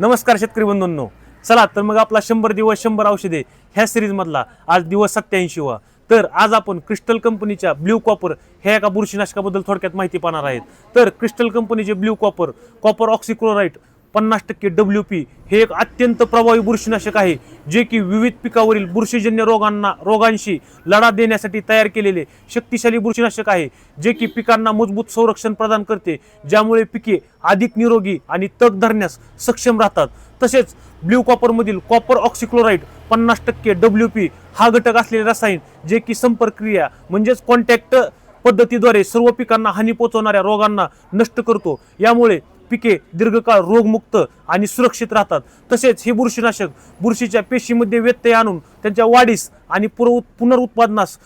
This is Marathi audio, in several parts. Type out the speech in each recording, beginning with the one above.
नमस्कार शेतकरी बंधूंनो. चला तर मग आपला शंभर दिवस शंभर औषधे ह्या सिरीजमधला आज दिवस सत्याऐंशी वा. तर आज आपण क्रिस्टल कंपनीच्या ब्ल्यू कॉपर ह्या एका बुरशीनाशकाबद्दल थोडक्यात माहिती पाहणार आहेत. तर क्रिस्टल कंपनीचे ब्ल्यू कॉपर कॉपर ऑक्सिक्लोराईट पन्नास टक्के डब्ल्यू पी हे एक अत्यंत प्रभावी बुरशीनाशक आहे जे की विविध पिकावरील बुरशीजन्य रोगांना रोगांशी लढा देण्यासाठी तयार केलेले शक्तिशाली बुरशीनाशक आहे जे की पिकांना मजबूत संरक्षण प्रदान करते ज्यामुळे पिके अधिक निरोगी आणि तग धरण्यास सक्षम राहतात. तसेच ब्ल्यू कॉपरमधील कॉपर ऑक्सिक्लोराईड पन्नास टक्के डब्ल्यू पी हा घटक असलेले रसायन जे की संपर्कक्रिया म्हणजेच कॉन्टॅक्ट पद्धतीद्वारे सर्व पिकांना हानी पोहोचवणाऱ्या रोगांना नष्ट करतो. यामुळे पिके दीर्घकाळ रोगमुक्त आणि सुरक्षित राहतात. तसेच हे बुरशीनाशक बुरशीच्या पेशीमध्ये व्यत्यय आणून त्यांच्या वाढीस आणि पुर पुनरुत्पादनास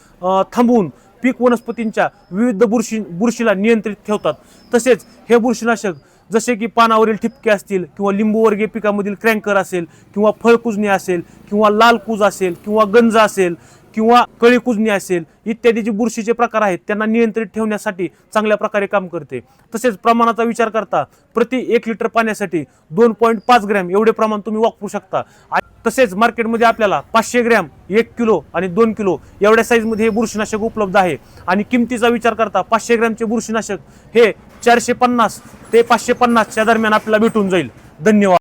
थांबवून पीक वनस्पतींच्या विविध बुरशी बुरशीला नियंत्रित ठेवतात. तसेच हे बुरशीनाशक जसे की पानावरील ठिपके असतील किंवा लिंबूवर्गीय पिकामधील क्रँकर असेल किंवा फळकुजणी असेल किंवा लाल कूज असेल किंवा गंज असेल किंवा कळी कुजणी असेल इत्यादी जे बुरशीचे प्रकार आहेत त्यांना नियंत्रित ठेवण्यासाठी चांगल्या प्रकारे काम करते. तसेच प्रमाणाचा विचार करता प्रति एक लिटर पाण्यासाठी दोन पॉईंट पाच ग्रॅम एवढे प्रमाण तुम्ही वापरू शकता. तसेच मार्केटमध्ये आपल्याला पाचशे ग्रॅम एक किलो आणि दोन किलो एवढ्या साईजमध्ये हे बुरशीनाशक उपलब्ध आहे. आणि किमतीचा विचार करता पाचशे ग्रॅमचे बुरशीनाशक हे चारशे पन्नास ते पाचशे पन्नासच्या दरम्यान आपल्याला भेटून जाईल. धन्यवाद.